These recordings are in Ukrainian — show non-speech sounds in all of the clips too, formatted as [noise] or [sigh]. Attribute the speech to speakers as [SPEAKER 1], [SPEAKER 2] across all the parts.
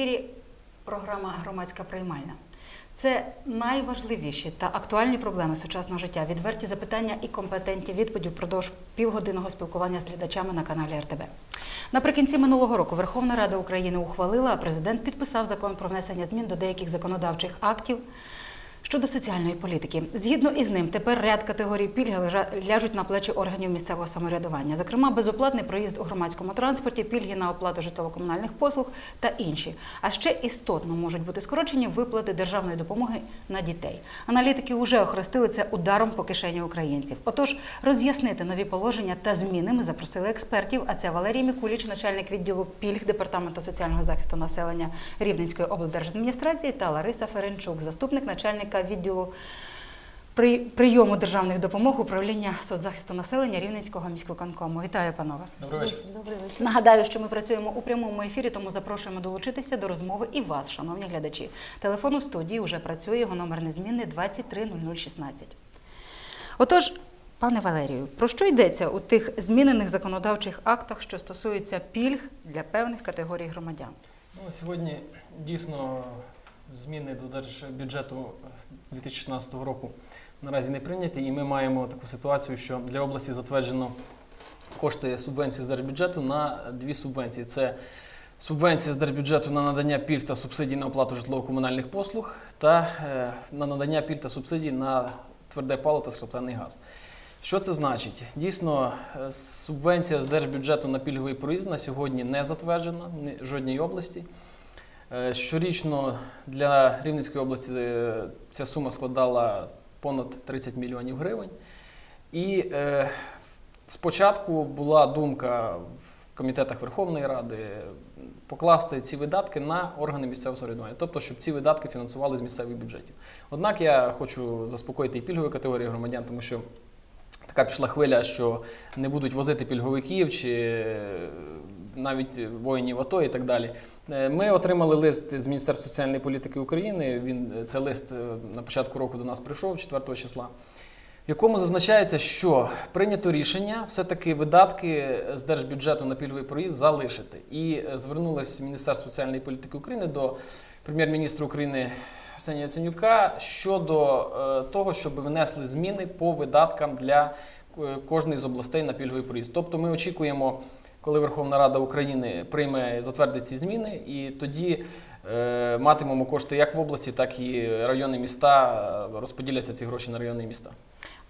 [SPEAKER 1] ефірі програма Громадська приймальна. Це найважливіші та актуальні проблеми сучасного життя. Відверті запитання і компетентні відповіді впродовж півгодинного спілкування з глядачами на каналі РТБ. Наприкінці минулого року Верховна Рада України ухвалила, а президент підписав закон про внесення змін до деяких законодавчих актів щодо соціальної політики. Згідно із ним, тепер ряд категорій пільги ляжуть на плечі органів місцевого самоврядування, зокрема, безоплатний проїзд у громадському транспорті, пільги на оплату житлово-комунальних послуг та інші. А ще істотно можуть бути скорочені виплати державної допомоги на дітей. Аналітики вже охрестили це ударом по кишені українців. Отож, роз'яснити нові положення та зміни ми запросили експертів. А це Валерій Мікуліч, начальник відділу пільг департаменту соціального захисту населення Рівненської облдержадміністрації, та Лариса Ференчук, заступник начальника відділу при- прийому державних допомог управління соцзахисту населення Рівненського міськвиконкому. Вітаю, панове.
[SPEAKER 2] Добрий вечір.
[SPEAKER 3] Добрий вечір.
[SPEAKER 1] Нагадаю, що ми працюємо у прямому ефірі, тому запрошуємо долучитися до розмови і вас, шановні глядачі. Телефон у студії вже працює, його номер незмінний 230016. Отож, пане Валерію, про що йдеться у тих змінених законодавчих актах, що стосуються пільг для певних категорій громадян?
[SPEAKER 2] Ну, на сьогодні дійсно зміни до держбюджету 2016 року наразі не прийняті, і ми маємо таку ситуацію, що для області затверджено кошти субвенції з держбюджету на дві субвенції. Це субвенція з держбюджету на надання пільг та субсидій на оплату житлово-комунальних послуг та е, на надання пільг та субсидій на тверде паливо та скраплений газ. Що це значить? Дійсно, е, субвенція з держбюджету на пільговий проїзд на сьогодні не затверджена в жодній області. Е, Щорічно для Рівненської області е, ця сума складала понад 30 мільйонів гривень. І е, спочатку була думка в комітетах Верховної Ради покласти ці видатки на органи місцевого самоврядування, тобто, щоб ці видатки фінансували з місцевих бюджетів. Однак я хочу заспокоїти і пільгові категорії громадян, тому що така пішла хвиля, що не будуть возити пільговиків чи е, навіть воїнів АТО і так далі. Е, Ми отримали лист з Міністерства соціальної політики України. Він це лист е, на початку року до нас прийшов 4 числа. В якому зазначається, що прийнято рішення все-таки видатки з держбюджету на пільговий проїзд залишити. І е, звернулось Міністерство соціальної політики України до прем'єр-міністра України Арсенія Яценюка щодо е, того, щоб внесли зміни по видаткам для е, кожної з областей на пільговий проїзд. Тобто ми очікуємо, коли Верховна Рада України прийме затвердить ці зміни, і тоді е, матимемо кошти як в області, так і райони міста розподіляться ці гроші на райони міста.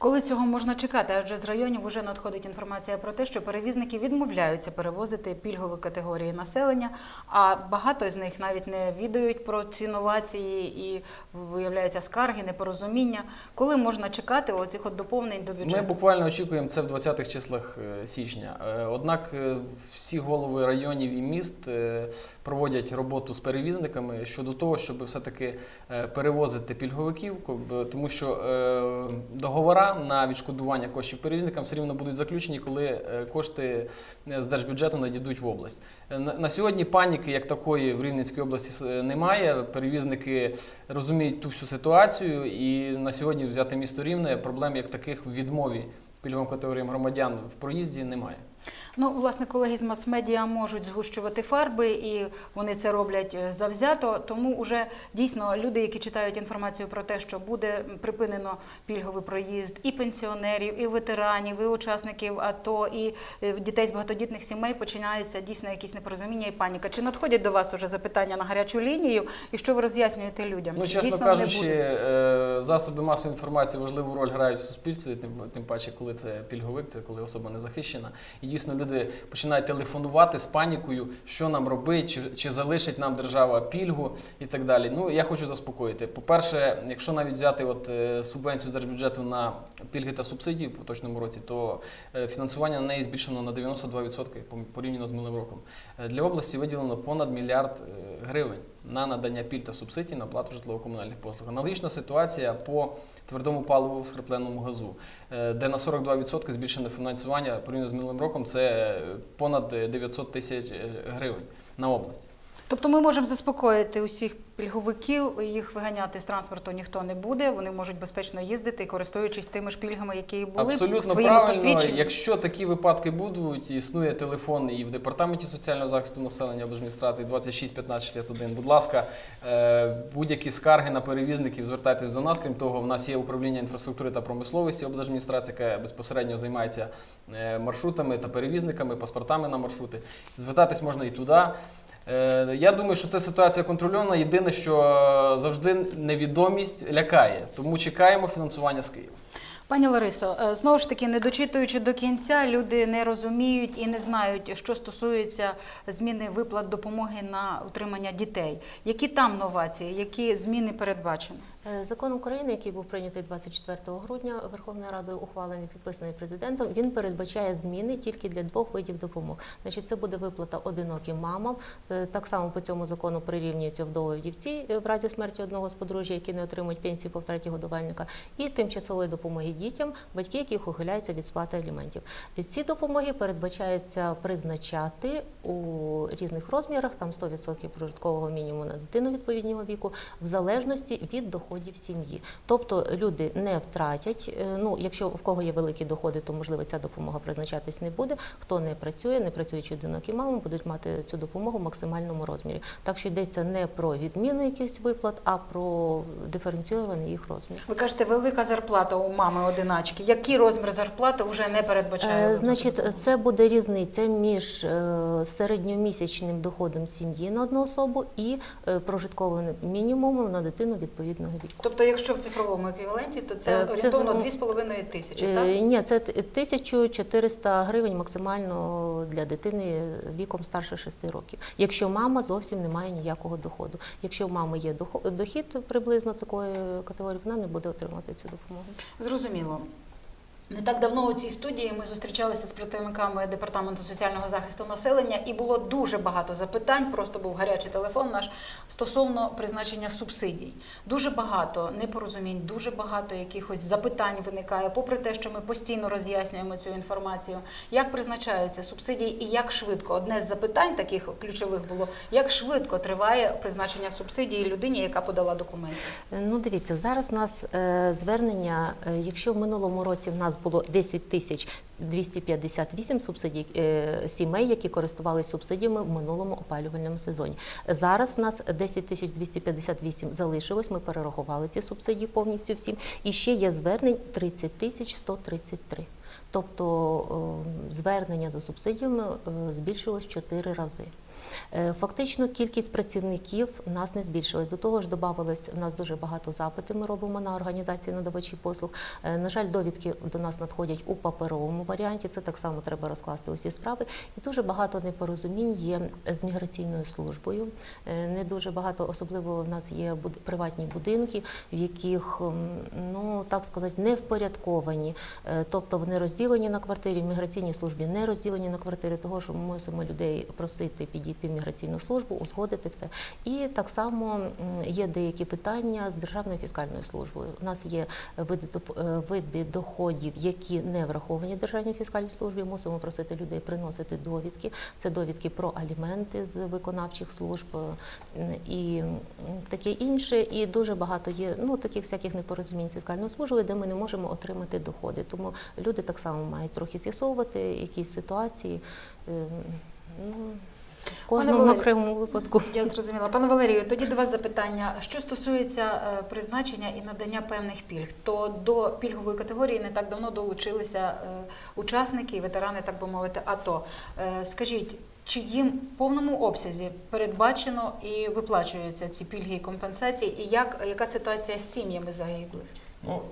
[SPEAKER 1] Коли цього можна чекати? Адже з районів вже надходить інформація про те, що перевізники відмовляються перевозити пільгові категорії населення, а багато з них навіть не відають про ці новації і виявляються скарги, непорозуміння. Коли можна чекати оцих от доповнень до бюджету?
[SPEAKER 2] Ми буквально очікуємо це в 20-х числах е, січня. Е, Однак е, всі голови районів і міст проводять роботу з перевізниками щодо того, щоб все-таки е, перевозити пільговиків, тому що е, на відшкодування коштів перевізникам все рівно будуть заключені, коли е, кошти е, з держбюджету надійдуть в область. Е, На сьогодні паніки як такої в Рівненській області немає. Перевізники розуміють ту всю ситуацію, і на сьогодні взяти місто Рівне проблем як таких в відмові пільговим категоріям громадян в проїзді немає.
[SPEAKER 1] Ну, власне, колеги з мас-медіа можуть згущувати фарби, і вони це роблять е, завзято. Тому вже дійсно люди, які читають інформацію про те, що буде припинено пільговий проїзд і пенсіонерів, і ветеранів, і учасників АТО, і е, дітей з багатодітних сімей, починається дійсно якісь непорозуміння і паніка. Чи надходять до вас уже запитання на гарячу лінію, і що ви роз'яснюєте людям?
[SPEAKER 2] Ну, чесно
[SPEAKER 1] дійсно
[SPEAKER 2] кажучи, е, засоби масової інформації важливу роль грають в суспільстві, тим, тим паче, коли це пільговик, це коли особа не захищена. І дійсно люди починають телефонувати з панікою, що нам робити, чи, чи залишить нам держава пільгу і так далі. Ну, я хочу заспокоїти. По-перше, якщо навіть взяти от, е, субвенцію з держбюджету на пільги та субсидії в поточному році, то е, фінансування на неї збільшено на 92% порівняно з минулим роком. Е, Для області виділено понад мільярд гривень на надання пільг та субсидій на оплату житлово-комунальних послуг. Аналогічна ситуація по твердому паливу скрапленому газу, е, де на 42% збільшене фінансування порівняно з минулим роком це е, понад 900 тисяч е, гривень на область.
[SPEAKER 1] Тобто ми можемо заспокоїти усіх пільговиків, їх виганяти з транспорту ніхто не буде. Вони можуть безпечно їздити, користуючись тими ж пільгами, які були
[SPEAKER 2] Абсолютно
[SPEAKER 1] своїми
[SPEAKER 2] правильно.
[SPEAKER 1] посвідченнями.
[SPEAKER 2] Якщо такі випадки будуть, існує телефон і в департаменті соціального захисту населення облдержадміністрації 26 15 61. Будь ласка, е, будь-які скарги на перевізників, звертайтесь до нас. Крім того, в нас є управління інфраструктури та промисловості облдержадміністрації, яке безпосередньо займається е, маршрутами та перевізниками, паспортами на маршрути. Звертатись можна і туди. Е, Я думаю, що це ситуація контрольована. Єдине, що е, завжди невідомість лякає. Тому чекаємо фінансування з Києва.
[SPEAKER 1] Пані Ларисо, е, знову ж таки, не дочитуючи до кінця, люди не розуміють і не знають, що стосується зміни виплат допомоги на утримання дітей. Які там новації, які зміни передбачені?
[SPEAKER 3] Е, Закон України, який був прийнятий 24 грудня Верховною Радою, ухвалений, підписаний президентом, він передбачає зміни тільки для двох видів допомог. Значить, це буде виплата одиноким мамам. Е, Так само по цьому закону прирівнюються вдови вдівці е, в разі смерті одного з подружжя, які не отримують пенсії по втраті годувальника, і тимчасової допомоги дітям, батьки, яких ухиляються від сплати аліментів. Ці допомоги передбачається призначати у різних розмірах, там 100% прожиткового мінімуму на дитину відповідного віку, в залежності від доходів сім'ї. Тобто люди не втратять. е, Ну, якщо в кого є великі доходи, то можливо ця допомога призначатись не буде. Хто не працює, не працюючи одинокі мами, будуть мати цю допомогу в максимальному розмірі. Так що йдеться не про відміну якихось виплат, а про диференційований їх розмір.
[SPEAKER 1] Ви кажете, велика зарплата у мами одиначки. Який розмір зарплати вже не передбачає?
[SPEAKER 3] Е, Значить, це буде різниця між е, середньомісячним доходом сім'ї на одну особу і е, прожитковим мінімумом на дитину відповідного віку.
[SPEAKER 1] Тобто, якщо в цифровому еквіваленті, то це
[SPEAKER 3] Е,
[SPEAKER 1] орієнтовно
[SPEAKER 3] цифровому-
[SPEAKER 1] 2,5 тисячі,
[SPEAKER 3] Е,
[SPEAKER 1] так?
[SPEAKER 3] Ні, це 1400 гривень максимально для дитини віком старше 6 років. Якщо мама зовсім не має ніякого доходу. Якщо в мами є дохід приблизно такої категорії, вона не буде отримати цю допомогу.
[SPEAKER 1] Зрозуміло. Не так давно у цій студії ми зустрічалися з представниками департаменту соціального захисту населення, і було дуже багато запитань. Просто був гарячий телефон наш стосовно призначення субсидій. Дуже багато непорозумінь, дуже багато якихось запитань виникає, попри те, що ми постійно роз'яснюємо цю інформацію. Як призначаються субсидії і як швидко? Одне з запитань таких ключових було: як швидко триває призначення субсидії людині, яка подала документи?
[SPEAKER 3] Ну, дивіться, зараз у нас е, звернення, е, якщо в минулому році в нас було 10 тисяч 258 субсидій е, сімей, які користувалися субсидіями в минулому опалювальному сезоні. Зараз в нас 10 тисяч 258 залишилось. Ми перерахували ці субсидії повністю всім. І ще є звернень 30 тисяч 133. Тобто е, звернення за субсидіями е, збільшилось в 4 рази. Е, Фактично кількість працівників в нас не збільшилась. До того ж, додавалось в нас дуже багато запитів. Ми робимо на організації надавачів послуг. Е, На жаль, довідки до нас надходять у паперовому варіанті. Це так само треба розкласти усі справи. І дуже багато непорозумінь є з міграційною службою. Е, Не дуже багато, особливо в нас є приватні будинки, в яких ну так сказати не впорядковані. Тобто вони розділені на квартирі, в міграційній службі не розділені на квартири, того що ми мусимо людей просити підійти в міграційну службу, узгодити все. І так само є деякі питання з державною фіскальною службою. У нас є види е, доходів, які не враховані в державній фіскальній службі. Мусимо просити людей приносити довідки. Це довідки про аліменти з виконавчих служб е, і таке інше. І дуже багато є ну таких всяких непорозумінь з фіскальною службою, де ми не можемо отримати доходи. Тому люди так само мають трохи з'ясовувати якісь ситуації. Кожному
[SPEAKER 1] Валерію,
[SPEAKER 3] окремому випадку.
[SPEAKER 1] Я зрозуміла. Пане Валерію, тоді до вас запитання. Що стосується е, призначення і надання певних пільг, то до пільгової категорії не так давно долучилися е, учасники і ветерани, так би мовити, АТО. Е, Скажіть, чи їм в повному обсязі передбачено і виплачуються ці пільги і компенсації, і як, яка ситуація з сім'ями загиблих?
[SPEAKER 2] Ну,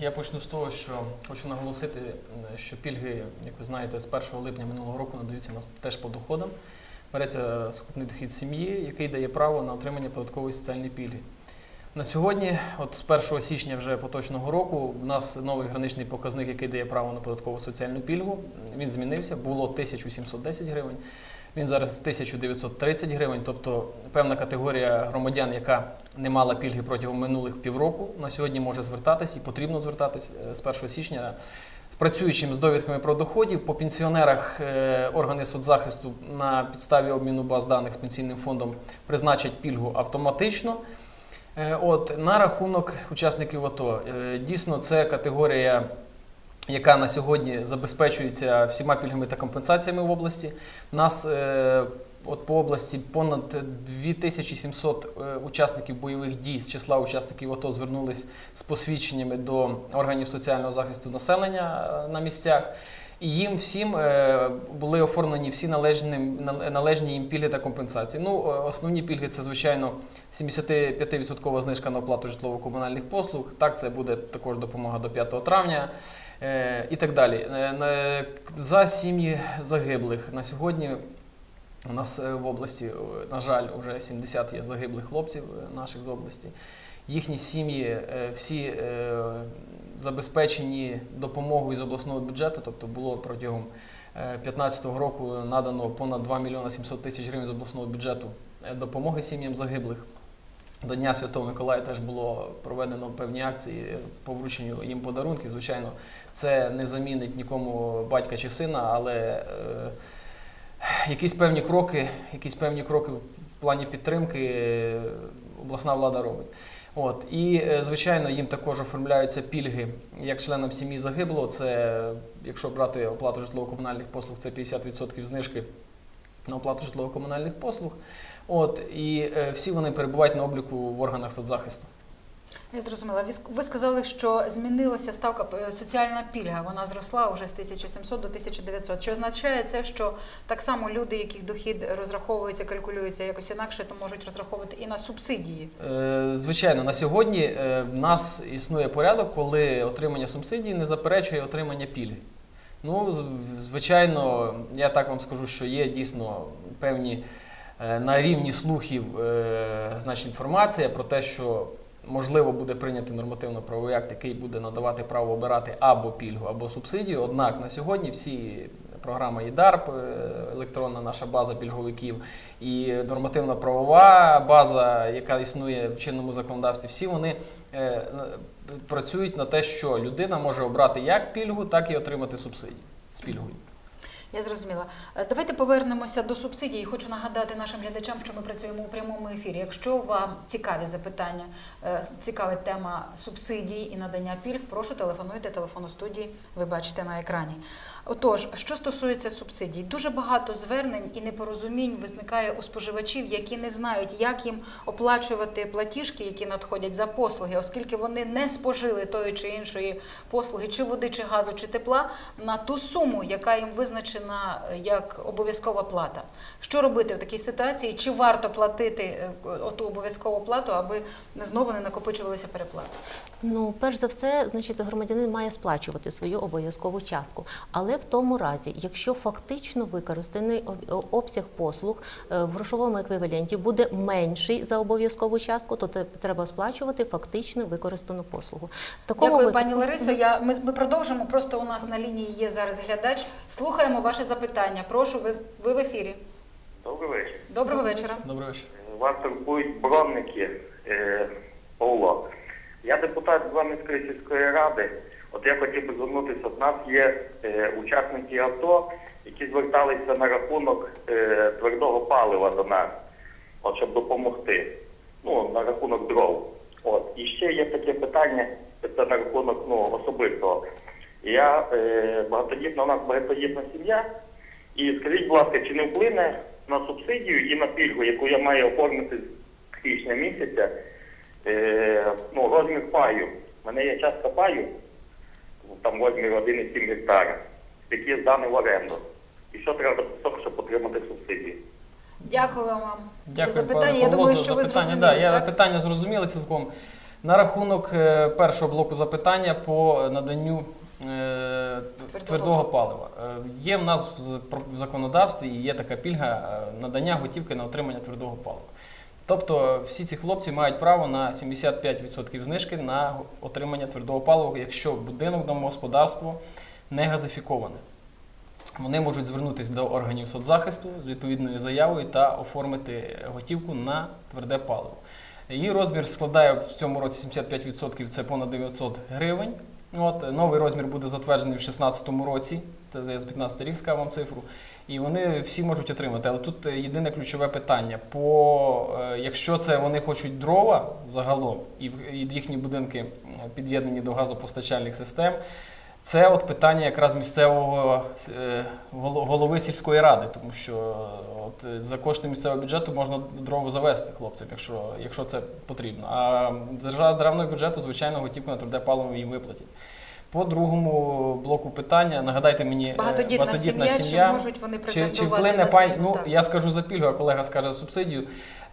[SPEAKER 2] я почну з того, що хочу наголосити, що пільги, як ви знаєте, з 1 липня минулого року надаються у нас теж по доходам. Береться сукупний дохід сім'ї, який дає право на отримання податкової соціальної пільги. На сьогодні, от з 1 січня вже поточного року, у нас новий граничний показник, який дає право на податкову соціальну пільгу. Він змінився, було 1710 гривень. Він зараз 1930 гривень, тобто певна категорія громадян, яка не мала пільги протягом минулих півроку, на сьогодні може звертатись і потрібно звертатись е, з 1 січня. Працюючим з довідками про доходів. По пенсіонерах е, органи соцзахисту на підставі обміну баз даних з пенсійним фондом призначать пільгу автоматично. Е, От на рахунок учасників АТО. Е, Дійсно, це категорія, яка на сьогодні забезпечується всіма пільгами та компенсаціями в області. Нас от по області понад 2700 е, учасників бойових дій з числа учасників АТО звернулись з посвідченнями до органів соціального захисту населення е, на місцях. І їм всім е, були оформлені всі належні, належні їм пільги та компенсації. Ну, основні пільги це, звичайно, 75% знижка на оплату житлово-комунальних послуг. Так, це буде також допомога до 5 травня і так далі. За сім'ї загиблих на сьогодні у нас е, в області, е, на жаль, вже 70 є загиблих хлопців е, наших з області. Їхні сім'ї всі забезпечені допомогою з обласного бюджету, тобто було протягом 2015 року надано понад 2 мільйони 700 тисяч гривень з обласного бюджету допомоги сім'ям загиблих. До Дня Святого Миколая теж було проведено певні акції по врученню їм подарунків. Звичайно, це не замінить нікому батька чи сина, але якісь певні кроки, якісь певні кроки в плані підтримки е, обласна влада робить. От і е, звичайно, їм також оформляються пільги як членам сім'ї загиблого. Це якщо брати оплату житлово-комунальних послуг, це 50% знижки на оплату житлово-комунальних послуг. От і е, всі вони перебувають на обліку в органах соцзахисту.
[SPEAKER 1] Я зрозуміла. Ви сказали, що змінилася ставка е, соціальна пільга. Вона зросла вже з 1700 до 1900. Чи означає це, що так само люди, яких дохід розраховується, калькулюється якось інакше, то можуть розраховувати і на субсидії?
[SPEAKER 2] Е, Звичайно, на сьогодні е, в нас існує порядок, коли отримання субсидій не заперечує отримання пільги. Ну, звичайно, я так вам скажу, що є дійсно певні на рівні слухів значить, інформація про те, що можливо буде прийнятий нормативно-правовий акт, який буде надавати право обирати або пільгу, або субсидію. Однак на сьогодні всі програма ІДАРП, е, електронна наша база пільговиків і нормативна правова база, яка існує в чинному законодавстві, всі вони е, працюють на те, що людина може обрати як пільгу, так і отримати субсидію з пільгою.
[SPEAKER 1] Я зрозуміла. Е, Давайте повернемося до субсидій. Хочу нагадати нашим глядачам, що ми працюємо у прямому ефірі. Якщо вам цікаві запитання, е, цікавить тема субсидій і надання пільг, прошу телефонуйте телефону студії. Ви бачите на екрані. Отож, що стосується субсидій, дуже багато звернень і непорозумінь виникає у споживачів, які не знають, як їм оплачувати платіжки, які надходять за послуги, оскільки вони не спожили тої чи іншої послуги, чи води, чи газу, чи тепла на ту суму, яка їм визначена е, як обов'язкова плата. Що робити в такій ситуації? Чи варто платити е, оту обов'язкову плату, аби знову не накопичувалися переплати?
[SPEAKER 3] Ну, перш за все, значить, громадянин має сплачувати свою обов'язкову частку. Але в тому разі, якщо фактично використаний обсяг послуг е, в грошовому еквіваленті буде менший за обов'язкову частку, то треба сплачувати фактично використану послугу. В такому
[SPEAKER 1] Дякую,
[SPEAKER 3] випадку-
[SPEAKER 1] пані Ларисо. Я ми, ми продовжимо. Просто у нас на лінії є зараз глядач. Слухаємо ваше запитання. Прошу, ви, ви в ефірі.
[SPEAKER 4] Добрий вечір.
[SPEAKER 1] Доброго вечора.
[SPEAKER 2] Добрий вечір.
[SPEAKER 4] Вас турбують бронники е, Павло. Я депутат Зламівської сільської ради. От я хотів би звернутися. У нас є е, учасники АТО, які зверталися на рахунок е, твердого палива до нас, от, щоб допомогти. Ну, на рахунок дров. От. І ще є таке питання, це на рахунок ну, особистого. Я е, багатодітна, у нас багатодітна сім'я. І скажіть, будь ласка, чи не вплине на субсидію і на пільгу, яку я маю оформити з січня місяця, е, ну, розмір паю. У мене є частка паю, там розмір 1,7 гектара, який зданий в оренду. І що треба дописати, щоб отримати субсидію?
[SPEAKER 1] Дякую вам
[SPEAKER 2] Дякую,
[SPEAKER 1] за запитання. Я думаю, що ви
[SPEAKER 2] запитання.
[SPEAKER 1] зрозуміли.
[SPEAKER 2] Да, я питання зрозуміли цілком. На рахунок е, першого блоку запитання по наданню е, твердого палива. Е, Є в нас в законодавстві і є така пільга е, надання готівки на отримання твердого палива. Тобто всі ці хлопці мають право на 75% знижки на отримання твердого палива, якщо будинок, домогосподарство не газифіковане. Вони можуть звернутися до органів соцзахисту з відповідною заявою та оформити готівку на тверде паливо. Її розмір складає в цьому році 75%, це понад 900 гривень. От, новий розмір буде затверджений в 2016 році. Це я з 15 рік сказав вам цифру. І вони всі можуть отримати. Але тут е, єдине ключове питання: по, е, якщо це вони хочуть дрова загалом, і, їхні будинки е, під'єднані до газопостачальних систем, це от питання якраз місцевого е, голови сільської ради, тому що от за кошти місцевого бюджету можна дрова завести хлопцям, якщо, якщо це потрібно. А держава з державного бюджету, звичайно, готівку на труде паливо їм виплатять. По другому блоку питання, нагадайте мені, е,
[SPEAKER 1] Багатодітна, сім'я, чи можуть вони
[SPEAKER 2] чи, чи вплине пай? Ну
[SPEAKER 1] Так.
[SPEAKER 2] я скажу за пільгу, а колега скаже за субсидію.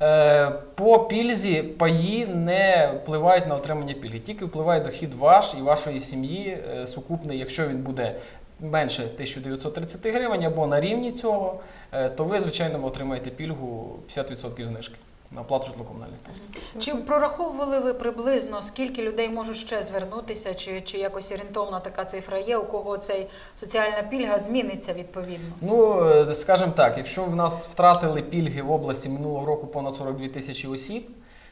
[SPEAKER 2] Е, по пільзі паї не впливають на отримання пільги, тільки впливає дохід ваш і вашої сім'ї е, сукупний, якщо він буде. Менше 1930 гривень або на рівні цього, е, то ви, звичайно, отримаєте пільгу 50% знижки на оплату житлово-комунальних послуг.
[SPEAKER 1] Чи прораховували ви приблизно, скільки людей можуть ще звернутися, чи, чи якось орієнтовна така цифра є, у кого цей соціальна пільга зміниться відповідно?
[SPEAKER 2] Ну, е, скажімо так, якщо в нас втратили пільги в області минулого року понад 42 тисячі осіб,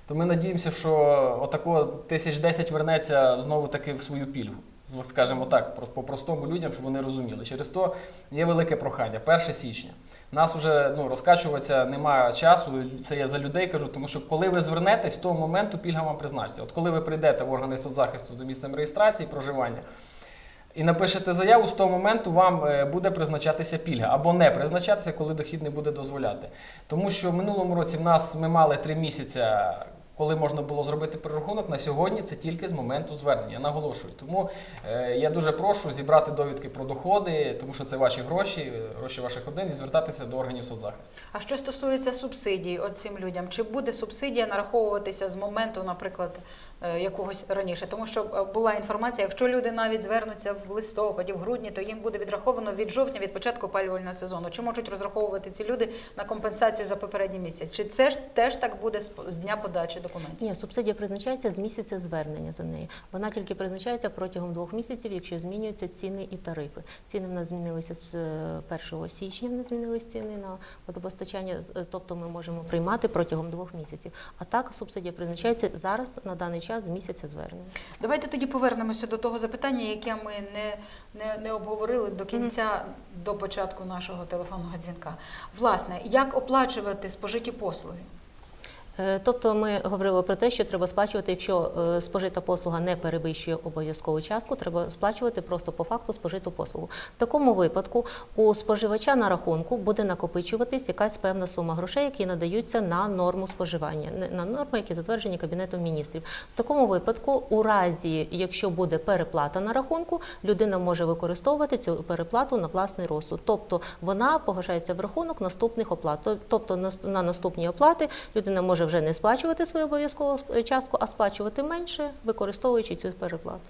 [SPEAKER 2] то ми надіємося, що отако тисяч 10 вернеться знову таки в свою пільгу. Скажімо так, по-простому людям, щоб вони розуміли. Через то є велике прохання. 1 січня. Нас вже ну, розкачуватися немає часу. Це я за людей кажу, тому що коли ви звернетесь, того моменту пільга вам призначиться. От коли ви прийдете в органи соцзахисту за місцем реєстрації, проживання, і напишете заяву, з того моменту вам е, буде призначатися пільга або не призначатися, коли дохід не буде дозволяти. Тому що в минулому році в нас ми мали три місяці, коли можна було зробити перерахунок. На сьогодні це тільки з моменту звернення. Наголошую. Тому е, я дуже прошу зібрати довідки про доходи, тому що це ваші гроші, е, гроші ваших родин, і звертатися до органів соцзахисту.
[SPEAKER 1] А що стосується субсидій цим людям, чи буде субсидія нараховуватися з моменту, наприклад, якогось раніше? Тому що е, була інформація, якщо люди навіть звернуться в листопаді, в грудні, то їм буде відраховано від жовтня, від початку опалювального сезону. Чи можуть розраховувати ці люди на компенсацію за попередній місяць? Чи це ж теж так буде з дня подачі документів?
[SPEAKER 3] Ні, субсидія призначається з місяця звернення за неї. Вона тільки призначається протягом двох місяців, якщо змінюються ціни і тарифи. Ціни в нас змінилися з е, 1 січня. В нас змінились ціни на водопостачання, е, тобто ми можемо приймати протягом двох місяців. А так субсидія призначається зараз на даний час з місяця звернення.
[SPEAKER 1] Давайте тоді повернемося до того запитання, яке ми не, не, не обговорили до кінця, до початку нашого телефонного дзвінка. Власне, як оплачувати спожиті послуги?
[SPEAKER 3] Е, Тобто ми говорили про те, що треба сплачувати, якщо е, спожита послуга не перевищує обов'язкову частку, треба сплачувати просто по факту спожиту послугу. В такому випадку у споживача на рахунку буде накопичуватись якась певна сума грошей, які надаються на норму споживання, на норми, які затверджені Кабінетом міністрів. В такому випадку, у разі, якщо буде переплата на рахунку, людина може використовувати цю переплату на власний розсуд. Тобто вона погашається в рахунок наступних оплат. Тобто на наступні оплати людина може вже не сплачувати свою обов'язкову частку, а сплачувати менше, використовуючи цю переплату.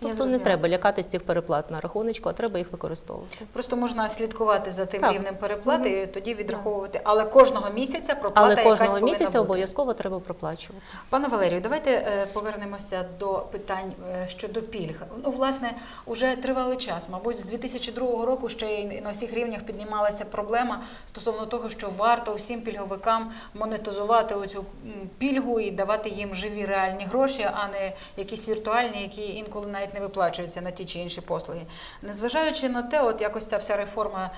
[SPEAKER 3] Тобто не треба лякатись цих переплат на рахуночку, а треба їх використовувати.
[SPEAKER 1] Просто можна слідкувати за тим
[SPEAKER 3] Так.
[SPEAKER 1] рівнем переплати і тоді відраховувати. Але кожного місяця проплата
[SPEAKER 3] Але
[SPEAKER 1] якась
[SPEAKER 3] кожного
[SPEAKER 1] повинна
[SPEAKER 3] місяця
[SPEAKER 1] бути.
[SPEAKER 3] обов'язково треба проплачувати.
[SPEAKER 1] Пане Валерію, давайте е, повернемося до питань е, щодо пільг. Ну, власне, уже тривалий час. Мабуть, з 2002 року ще й на всіх рівнях піднімалася проблема стосовно того, що варто всім пільговикам монетизувати оцю пільгу і давати їм живі реальні гроші, а не якісь віртуальні, які інколи навіть не виплачуються на ті чи інші послуги. Незважаючи на те, от якось ця вся реформа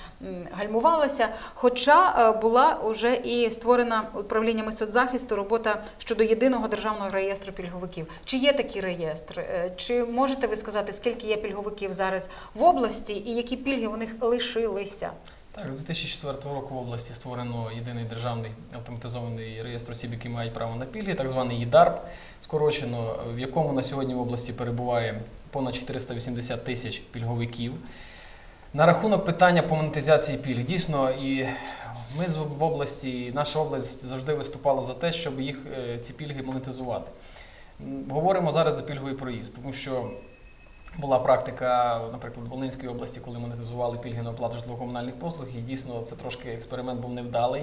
[SPEAKER 1] гальмувалася. Хоча е, була вже і створена управліннями соцзахисту робота щодо єдиного державного реєстру пільговиків. Чи є такі реєстри? Е, Чи можете ви сказати, скільки є пільговиків зараз в області і які пільги у них лишилися?
[SPEAKER 2] Так, з 2004 року в області створено єдиний державний автоматизований реєстр осіб, які мають право на пільги, так званий ЄДАРП, скорочено, в якому на сьогодні в області перебуває понад 480 тисяч пільговиків. На рахунок питання по монетизації пільг. Дійсно, і ми в області, наша область завжди виступала за те, щоб їх е, ці пільги монетизувати. Говоримо зараз за пільговий проїзд, тому що була практика, наприклад, в Волинській області, коли монетизували пільги на оплату житлово-комунальних послуг, і дійсно це трошки експеримент був невдалий.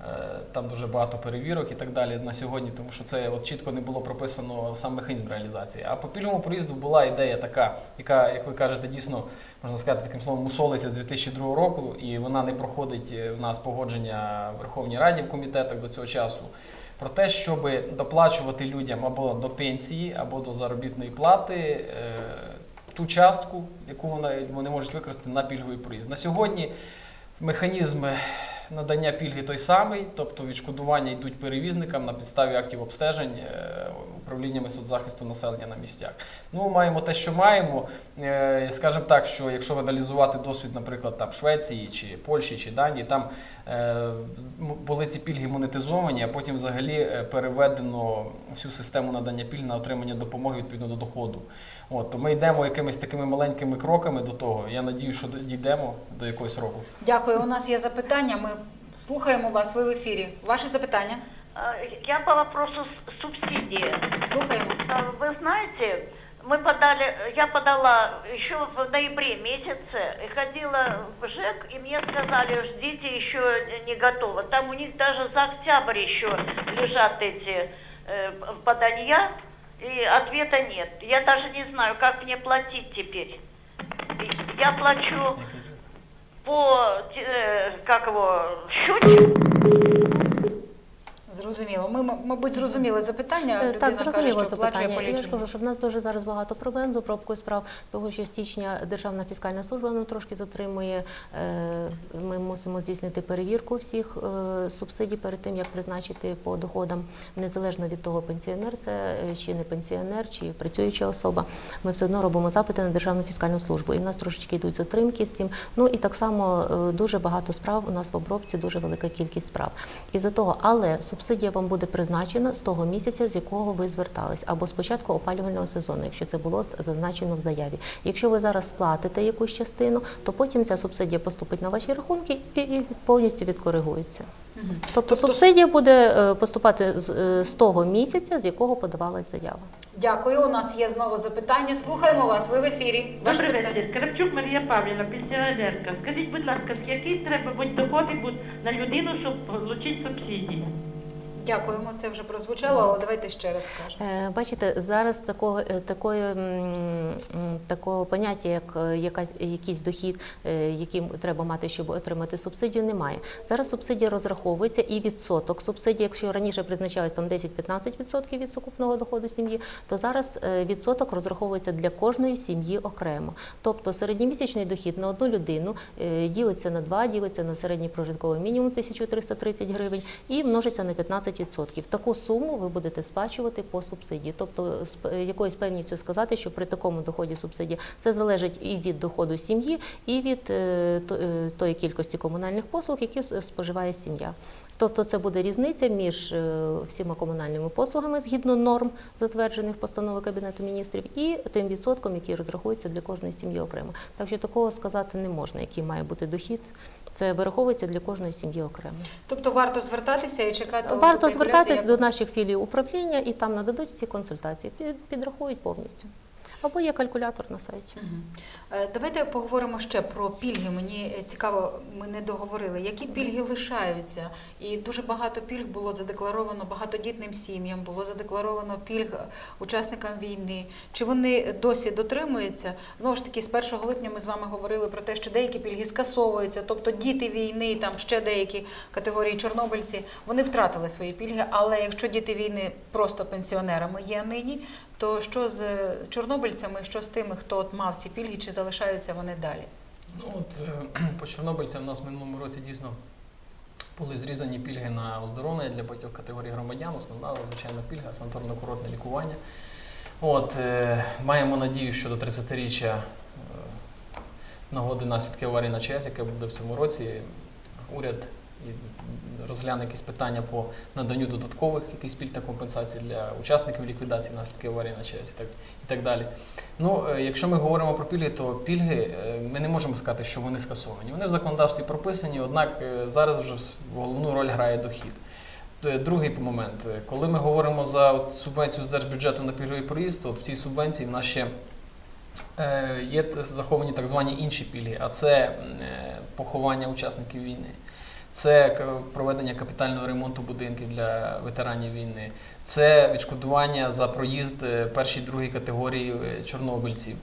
[SPEAKER 2] Е, Там дуже багато перевірок і так далі на сьогодні, тому що це от чітко не було прописано сам механізм реалізації. А по пільговому проїзду була ідея така, яка, як ви кажете, дійсно можна сказати таким словом, мусолиться з 2002 року, і вона не проходить е, в нас погодження в Верховній Раді в комітетах до цього часу. Про те, щоб доплачувати людям або до пенсії, або до заробітної плати е, ту частку, яку вони можуть використати на пільговий проїзд. На сьогодні механізм надання пільги той самий, тобто відшкодування йдуть перевізникам на підставі актів обстежень е, управліннями соцзахисту населення на місцях. Ну, маємо те, що маємо. Е, Скажімо так, що якщо аналізувати досвід, наприклад, там Швеції чи Польщі чи Данії, там е, були ці пільги монетизовані, а потім взагалі переведено всю систему надання пільг на отримання допомоги відповідно до доходу. От, то ми йдемо якимись такими маленькими кроками до того. Я надію, що дійдемо до якогось року.
[SPEAKER 1] Дякую. У нас є запитання. Ми слухаємо вас. Ви в ефірі. Ваші запитання?
[SPEAKER 5] А, Я по вопросу с- субсидии.
[SPEAKER 1] Слухаємо.
[SPEAKER 5] А, Вы знаете, мы подали, я подала еще в ноябре месяце, и ходила в ЖЭК, и мне сказали, ждите, еще не готово. Там у них даже за октябрь еще лежат эти э, подания, и ответа нет. Я даже не знаю, как мне платить теперь. Я плачу по, э, как его, счетчику.
[SPEAKER 1] Зрозуміло. Ми, мабуть, зрозуміли запитання.
[SPEAKER 3] Е,
[SPEAKER 1] Людина
[SPEAKER 3] Так,
[SPEAKER 1] каже,
[SPEAKER 3] зрозуміло
[SPEAKER 1] що
[SPEAKER 3] запитання.
[SPEAKER 1] по
[SPEAKER 3] Я ж кажу, що в нас дуже зараз багато проблем з обробкою справ, того що з січня Державна фіскальна служба ну, трошки затримує. Е, Ми мусимо здійснити перевірку всіх е, субсидій перед тим, як призначити по доходам, незалежно від того, пенсіонер це чи не пенсіонер, чи працююча особа. Ми все одно робимо запити на Державну фіскальну службу. І в нас трошечки йдуть затримки з цим. Ну і так само дуже багато справ у нас в обробці, дуже велика кількість справ. Із-за того, але субсидія вам буде призначена з того місяця, з якого ви звертались, або з початку опалювального сезону, якщо це було зазначено в заяві. Якщо ви зараз сплатите якусь частину, то потім ця субсидія поступить на ваші рахунки і, повністю відкоригується. Тобто,
[SPEAKER 1] Тобто-
[SPEAKER 3] субсидія буде е, поступати з, е, з того місяця, з якого подавалась заява.
[SPEAKER 1] Дякую. У нас є знову запитання. Слухаємо вас. Ви в ефірі. Ваше
[SPEAKER 6] Добрий вечір. Кравчук Марія Павлівна, пенсіонерка. Скажіть, будь ласка, який треба бути доходи на людину, щоб отримати субсидії?
[SPEAKER 1] Дякуємо. Це вже прозвучало, але давайте ще раз скажемо.
[SPEAKER 3] Е, Бачите, зараз такого е, такої такого поняття, як е, якась якийсь дохід, який треба мати, щоб отримати субсидію, немає. Зараз субсидія розраховується і відсоток субсидії, якщо раніше призначалось там 10-15% від сукупного доходу сім'ї, то зараз відсоток розраховується для кожної сім'ї окремо. Тобто середньомісячний дохід на одну людину ділиться на 2, ділиться на середній прожитковий мінімум 1330 гривень і множиться на 15%. Таку суму ви будете сплачувати по субсидії. Тобто з якоюсь певністю сказати, що при такому доході субсидія це залежить і від доходу сім'ї, і від е, е, тої кількості комунальних послуг, які споживає сім'я. Тобто це буде різниця між е, всіма комунальними послугами згідно норм, затверджених постановою Кабінету міністрів, і тим відсотком, який розраховується для кожної сім'ї окремо. Так що такого сказати не можна, який має бути дохід. Це вираховується для кожної сім'ї окремо.
[SPEAKER 1] Тобто варто звертатися і чекати.
[SPEAKER 3] Варто звертатися
[SPEAKER 1] як-
[SPEAKER 3] до наших філій управління і там нададуть ці консультації, підрахують повністю. Або є калькулятор на сайті.
[SPEAKER 1] Е, Давайте поговоримо ще про пільги. Мені е, цікаво, ми не договорили, які пільги лишаються. І дуже багато пільг було задекларовано багатодітним сім'ям, було задекларовано пільг учасникам війни. Чи вони досі дотримуються? Знову ж таки, з 1 липня ми з вами говорили про те, що деякі пільги скасовуються, тобто діти війни, там ще деякі категорії чорнобильці, вони втратили свої пільги. Але якщо діти війни просто пенсіонерами є нині, то що з чорнобильцями, що з тими, хто от мав ці пільги, чи залишаються вони далі?
[SPEAKER 2] Ну от е, [clears throat] по чорнобильцям у нас в минулому році дійсно були зрізані пільги на оздоровлення для багатьох категорій громадян. Основна звичайно пільга санаторно-курортне лікування. От е, маємо надію, що до 30-річчя е, нагоди наслідки аварії на ЧАЕС, яке буде в цьому році, уряд і розгляне якісь питання по наданню додаткових якихось пільг та компенсацій для учасників ліквідації наслідків аварії на ЧАЕС і так, і так далі. Ну, е, якщо ми говоримо про пільги, то пільги е, ми не можемо сказати, що вони скасовані. Вони в законодавстві прописані, однак е, зараз вже головну роль грає дохід. Другий момент, коли ми говоримо за субвенцію з держбюджету на пільговий проїзд, то в цій субвенції в нас ще є заховані так звані інші пільги, а це поховання учасників війни. Це проведення капітального ремонту будинків для ветеранів війни, це відшкодування за проїзд е, першій другій категорії е, чорнобильців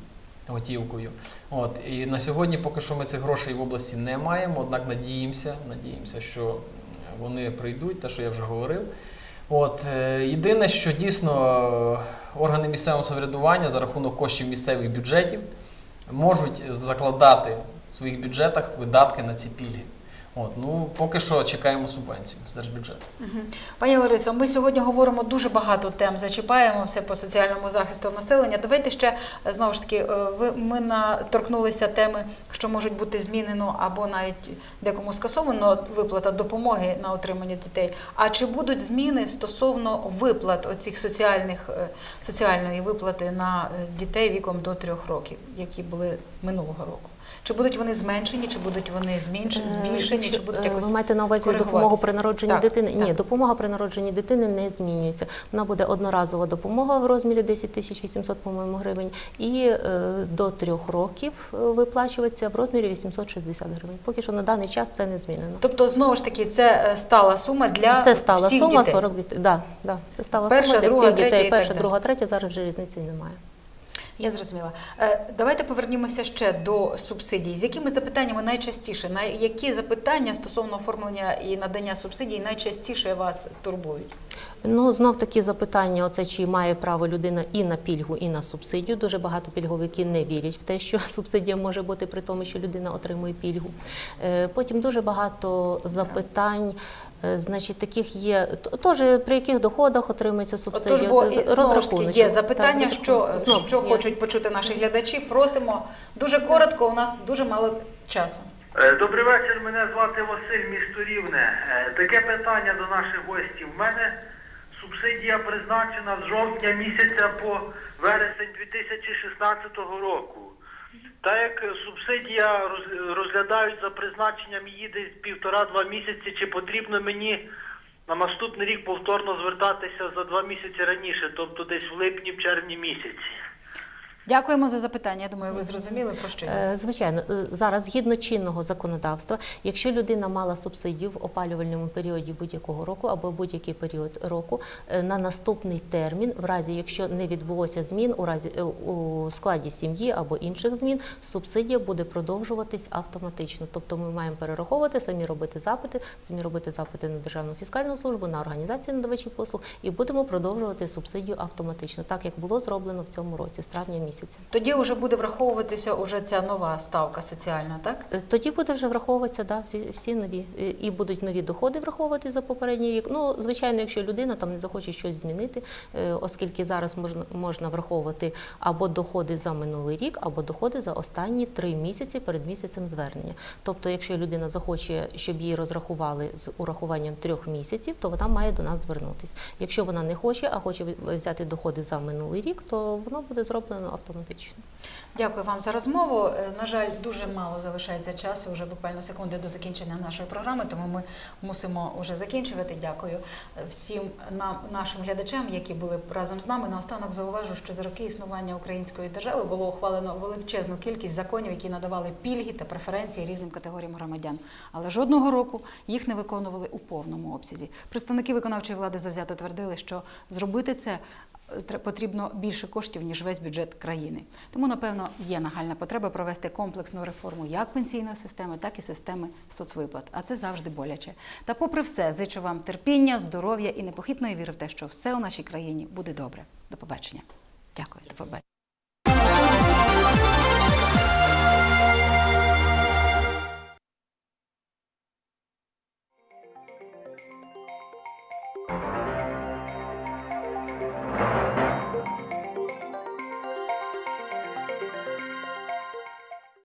[SPEAKER 2] готівкою. От і на сьогодні поки що ми цих грошей в області не маємо, однак надіємося, надіємося, що вони прийдуть, те, що я вже говорив. От е, єдине, що дійсно органи місцевого самоврядування за рахунок коштів місцевих бюджетів можуть закладати в своїх бюджетах видатки на ці пільги. От, ну, поки що чекаємо субвенцій з держбюджету.
[SPEAKER 1] Пані Ларисо, ми сьогодні говоримо дуже багато тем, зачіпаємо все по соціальному захисту населення. Давайте ще знову ж таки, е, ви ми наторкнулися теми, що можуть бути змінено або навіть декому скасовано виплата допомоги на отримання дітей. А чи будуть зміни стосовно виплат оцих соціальних е, соціальної виплати на е, дітей віком до трьох років, які були минулого року? Чи будуть вони зменшені, чи будуть вони зменшені, збільшені, чи будуть
[SPEAKER 3] е,
[SPEAKER 1] якось
[SPEAKER 3] ви маєте на увазі допомогу при народженні
[SPEAKER 1] Так,
[SPEAKER 3] дитини? Ні, допомога при народженні дитини не змінюється. Вона буде одноразова допомога в розмірі 10 тисяч 800, по-моєму, гривень, і е, до трьох років е, виплачується в розмірі 860 гривень. Поки що на даний час це не змінено.
[SPEAKER 1] Тобто, знову ж таки, це е, стала сума для
[SPEAKER 3] Це стала
[SPEAKER 1] всіх
[SPEAKER 3] сума
[SPEAKER 1] дітей.
[SPEAKER 3] 42 да, да, це стала
[SPEAKER 1] Перша,
[SPEAKER 3] сума для
[SPEAKER 1] друга,
[SPEAKER 3] всіх дітей. Перша, друга, третя, зараз вже різниці немає.
[SPEAKER 1] Я зрозуміла. Е, Давайте повернімося ще до субсидій. З якими запитаннями найчастіше, на які запитання стосовно оформлення і надання субсидій найчастіше вас турбують?
[SPEAKER 3] Ну, знов такі запитання: оце чи має право людина і на пільгу, і на субсидію. Дуже багато пільговиків не вірять в те, що [laughs] субсидія може бути при тому, що людина отримує пільгу. Е, Потім дуже багато запитань. е, Значить, таких є теж при яких доходах отримується субсидія.
[SPEAKER 1] Отож, бо
[SPEAKER 3] От,
[SPEAKER 1] знову ж таки
[SPEAKER 3] розрахуночок.
[SPEAKER 1] є
[SPEAKER 3] Так,
[SPEAKER 1] запитання, що.
[SPEAKER 3] Знов
[SPEAKER 1] що
[SPEAKER 3] є.
[SPEAKER 1] хочуть почути наші глядачі. Просимо дуже коротко, у нас дуже мало часу.
[SPEAKER 7] Е, Добрий вечір, мене звати Василь, місто Рівне. Е, Таке питання до наших гостів. У мене субсидія призначена з жовтня місяця по вересень 2016 року. Так як субсидія розглядають за призначенням її десь півтора-два місяці, чи потрібно мені на наступний рік повторно звертатися за два місяці раніше, тобто десь в липні-червні місяці.
[SPEAKER 1] Дякуємо за запитання. Я думаю, ви зрозуміли про що.
[SPEAKER 3] Е, Звичайно, е, зараз згідно чинного законодавства, якщо людина мала субсидію в опалювальному періоді будь-якого року або будь-який період року, е, на наступний термін, в разі якщо не відбулося змін у разі у складі сім'ї або інших змін, субсидія буде продовжуватись автоматично. Тобто ми маємо перераховувати, самі робити запити, самі робити запити на державну фіскальну службу, на організації надавачів послуг і будемо продовжувати субсидію автоматично, так як було зроблено в цьому році, з травня місяця.
[SPEAKER 1] Тоді вже буде враховуватися уже ця нова ставка соціальна, так?
[SPEAKER 3] Е, Тоді буде вже враховуватися да, всі, всі нові Е, і будуть нові доходи враховувати за попередній рік. Ну, звичайно, якщо людина там не захоче щось змінити, е, оскільки зараз можна можна враховувати або доходи за минулий рік, або доходи за останні три місяці перед місяцем звернення. Тобто, якщо людина захоче, щоб її розрахували з урахуванням трьох місяців, то вона має до нас звернутися. Якщо вона не хоче, а хоче взяти доходи за минулий рік, то воно буде зроблено автоматично.
[SPEAKER 1] Дякую вам за розмову. Е, На жаль, дуже мало залишається часу, вже буквально секунди до закінчення нашої програми, тому ми мусимо вже закінчувати. Дякую е, всім нам, нашим глядачам, які були разом з нами. Наостанок зауважу, що за роки існування української держави було ухвалено величезну кількість законів, які надавали пільги та преференції різним категоріям громадян. Але жодного року їх не виконували у повному обсязі. Представники виконавчої влади завзято твердили, що зробити це потрібно більше коштів, ніж весь бюджет країни. Тому, напевно, є нагальна потреба провести комплексну реформу як пенсійної системи, так і системи соцвиплат. А це завжди боляче. Та, попри все, зичу вам терпіння, здоров'я і непохитної віри в те, що все у нашій країні буде добре. До побачення. Дякую, до побачення.